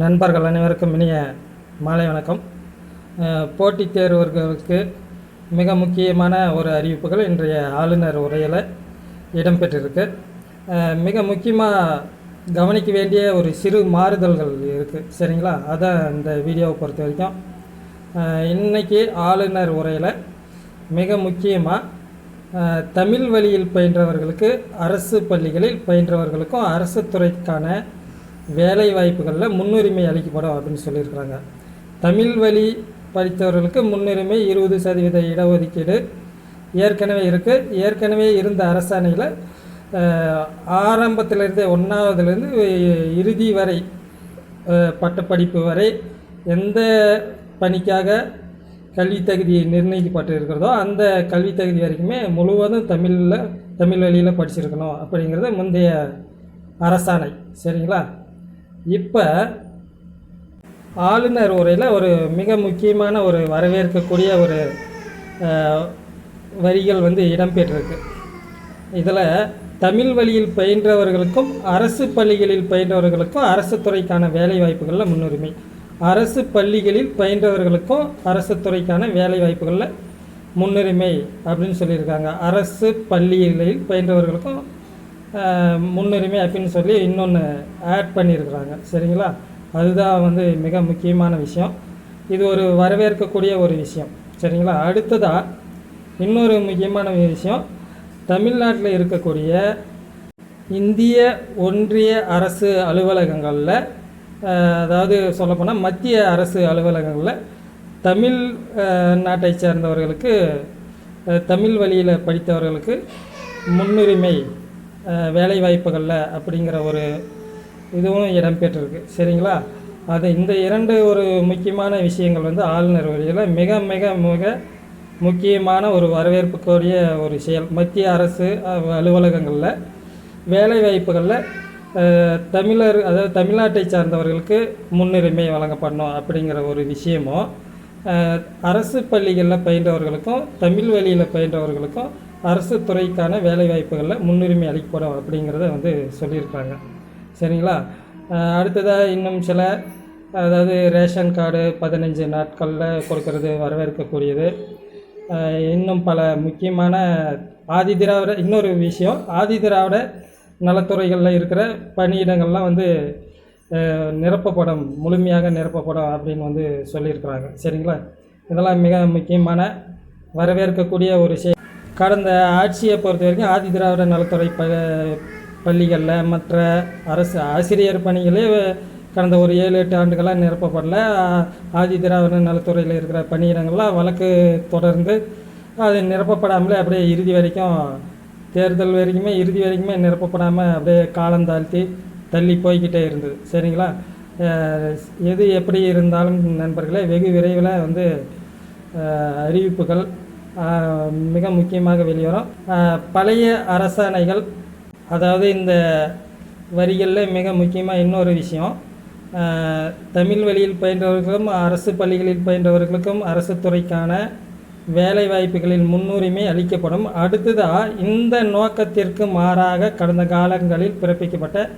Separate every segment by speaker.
Speaker 1: நண்பர்கள் அனைவருக்கும் இனிய மாலை வணக்கம். போட்டித் தேர்வர்களுக்கு மிக முக்கியமான ஒரு அறிவிப்புகள் இன்றைய ஆளுநர் உரையில் இடம்பெற்றிருக்கு. மிக முக்கியமாக கவனிக்க வேண்டிய ஒரு சிறு மாறுதல்கள் இருக்குது சரிங்களா? அதான் இந்த வீடியோவை பொறுத்த வரைக்கும் இன்றைக்கி ஆளுநர் உரையில் மிக முக்கியமாக தமிழ் வழியில் பயின்றவர்களுக்கு அரசு பள்ளிகளில் பயின்றவர்களுக்கும் அரசு துறைக்கான வேலை வாய்ப்புகளில் முன்னுரிமை அளிக்கப்படும் அப்படின்னு சொல்லியிருக்கிறாங்க. தமிழ் வழி படித்தவர்களுக்கு முன்னுரிமை இருபது சதவீத இடஒதுக்கீடு ஏற்கனவே இருக்குது ஏற்கனவே இருந்த அரசாணையில் ஆரம்பத்திலிருந்தே ஒன்றாவதுலேருந்து இறுதி வரை பட்டப்படிப்பு வரை எந்த பணிக்காக கல்வி தகுதி நிர்ணயிக்கப்பட்டு இருக்கிறதோ அந்த கல்வி தகுதி வரைக்குமே முழுவதும் தமிழில் தமிழ் வழியில் படிச்சிருக்கணும் அப்படிங்கிறது முந்தைய அரசாணை. சரிங்களா? இப்போ ஆளுநர் உரையில் ஒரு மிக முக்கியமான ஒரு வரவேற்கக்கூடிய ஒரு வரிகள் வந்து இடம்பெற்றிருக்கு. இதில் தமிழ் வழியில் பயின்றவர்களுக்கும் அரசு பள்ளிகளில் பயின்றவர்களுக்கும் அரசு துறைக்கான வேலை வாய்ப்புகளில் முன்னுரிமை. அரசு பள்ளிகளில் பயின்றவர்களுக்கும் அரசு துறைக்கான வேலை வாய்ப்புகளில் முன்னுரிமை அப்படின்னு சொல்லியிருக்காங்க. அரசு பள்ளிகளில் பயின்றவர்களுக்கும் முன்னுரிமை அப்படின்னு சொல்லி இன்னொன்று ஆட் பண்ணியிருக்கிறாங்க. சரிங்களா? அதுதான் வந்து மிக முக்கியமான விஷயம். இது ஒரு வரவேற்கக்கூடிய ஒரு விஷயம். சரிங்களா? அடுத்ததாக இன்னொரு முக்கியமான விஷயம். தமிழ்நாட்டில் இருக்கக்கூடிய இந்திய ஒன்றிய அரசு அலுவலகங்களில் அதாவது சொல்லப்போனால் மத்திய அரசு அலுவலகங்களில் தமிழ் நாட்டை சேர்ந்தவர்களுக்கு தமிழ் வழியில் படித்தவர்களுக்கு முன்னுரிமை வேலை வாய்ப்புகளில் அப்படிங்கிற ஒரு இதுவும் இடம்பெற்றிருக்கு சரிங்களா? அது இந்த இரண்டு ஒரு முக்கியமான விஷயங்கள் வந்து ஆளுநர் வழியில் மிக மிக மிக முக்கியமான ஒரு வரவேற்புக்குரிய ஒரு செயல். மத்திய அரசு அலுவலகங்களில் வேலை வாய்ப்புகளில் தமிழர் அதாவது தமிழ்நாட்டை சார்ந்தவர்களுக்கு முன்னுரிமை வழங்கப்படணும் அப்படிங்கிற ஒரு விஷயமும் அரசு பள்ளிகளில் பயின்றவர்களுக்கும் தமிழ் வழியில் பயின்றவர்களுக்கும் அரசு துறைக்கான வேலைவாய்ப்புகளில் முன்னுரிமை அளிக்கப்படும் அப்படிங்கிறத வந்து சொல்லியிருக்காங்க. சரிங்களா? அடுத்ததாக இன்னும் சில அதாவது ரேஷன் கார்டு பதினஞ்சு நாட்களில் கொடுக்கறது வரவேற்கக்கூடியது. இன்னும் பல முக்கியமான ஆதி திராவிட இன்னொரு விஷயம் ஆதி திராவிட நலத்துறைகளில் இருக்கிற பணியிடங்கள்லாம் வந்து நிரப்பப்படும் முழுமையாக நிரப்பப்படும் அப்படின்னு வந்து சொல்லியிருக்கிறாங்க. சரிங்களா? இதெல்லாம் மிக முக்கியமான வரவேற்கக்கூடிய ஒரு விஷயம். கடந்த ஆட்சியை பொறுத்த வரைக்கும் ஆதி திராவிட நலத்துறை ப பள்ளிகளில் மற்ற அரசு ஆசிரியர் பணிகளே கடந்த ஒரு ஏழு எட்டு ஆண்டுகளாக நிரப்பப்படல. ஆதி திராவிட நலத்துறையில் இருக்கிற பணியிடங்கள்லாம் வழக்கு தொடர்ந்து அது நிரப்பப்படாமலே அப்படியே இறுதி வரைக்கும் தேர்தல் வரைக்குமே இறுதி வரைக்குமே நிரப்பப்படாமல் அப்படியே காலம் தாழ்த்தி தள்ளி போய்கிட்டே இருந்தது. சரிங்களா? எது எப்படி இருந்தாலும் நண்பர்களே வெகு விரைவில் வந்து அறிவிப்புகள் மிக முக்கியமாக வெளிவரும். பழைய அரசாணைகள் அதாவது இந்த வரிகளில் மிக முக்கியமாக இன்னொரு விஷயம். தமிழ் வழியில் பயின்றவர்களுக்கும் அரசு பள்ளிகளில் பயின்றவர்களுக்கும் அரசு துறைக்கான வேலை வாய்ப்புகளில் முன்னுரிமை அளிக்கப்படும். அடுத்ததாக இந்த நோக்கத்திற்கு மாறாக கடந்த காலங்களில் பிறப்பிக்கப்பட்ட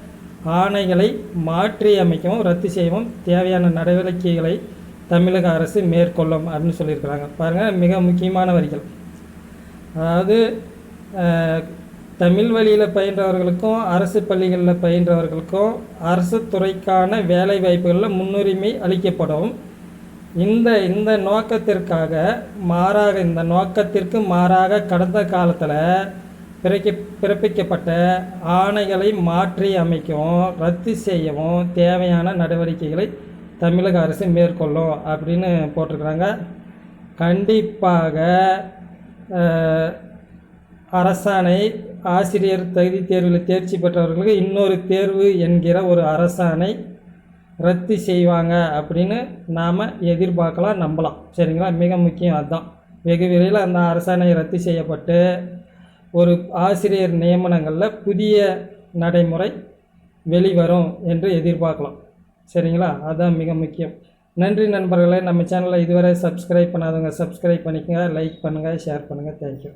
Speaker 1: ஆணைகளை மாற்றி அமைக்கவும் ரத்து செய்யவும் தேவையான நடவடிக்கைகளை தமிழக அரசு மேற்கொள்ளும் அப்படின்னு சொல்லியிருக்கிறாங்க. பாருங்கள் மிக முக்கியமான வரிகள். அதாவது தமிழ் வழியில் பயின்றவர்களுக்கும் அரசு பள்ளிகளில் பயின்றவர்களுக்கும் அரசு துறைக்கான வேலை வாய்ப்புகளில் முன்னுரிமை அளிக்கப்படும். இந்த இந்த நோக்கத்திற்காக மாறாக இந்த நோக்கத்திற்கு மாறாக கடந்த காலத்தில் பிறக்க பிறப்பிக்கப்பட்ட ஆணைகளை மாற்றி அமைக்கவும் ரத்து செய்யவும் தேவையான நடவடிக்கைகளை தமிழக அரசு மேற்கொள்ளும் அப்படின்னு போட்டிருக்கிறாங்க. கண்டிப்பாக அரசாணை ஆசிரியர் தகுதி தேர்வில் தேர்ச்சி பெற்றவர்களுக்கு இன்னொரு தேர்வு என்கிற ஒரு அரசாணை ரத்து செய்வாங்க அப்படின்னு நாம் எதிர்பார்க்கலாம் நம்பலாம். சரிங்களா? மிக முக்கியம் அதுதான். வெகு விரைவில் அந்த அரசாணை ரத்து செய்யப்பட்டு ஒரு ஆசிரியர் நியமனங்களில் புதிய நடைமுறை வெளிவரும் என்று எதிர்பார்க்கலாம். சரிங்களா? அதுதான் மிக முக்கியம். நன்றி நண்பர்களே. நம்ம சேனலை இதுவரை சப்ஸ்கிரைப் பண்ணாதவங்க சப்ஸ்கிரைப் பண்ணிக்கோங்க லைக் பண்ணுங்கள் ஷேர் பண்ணுங்கள் தேங்க்யூ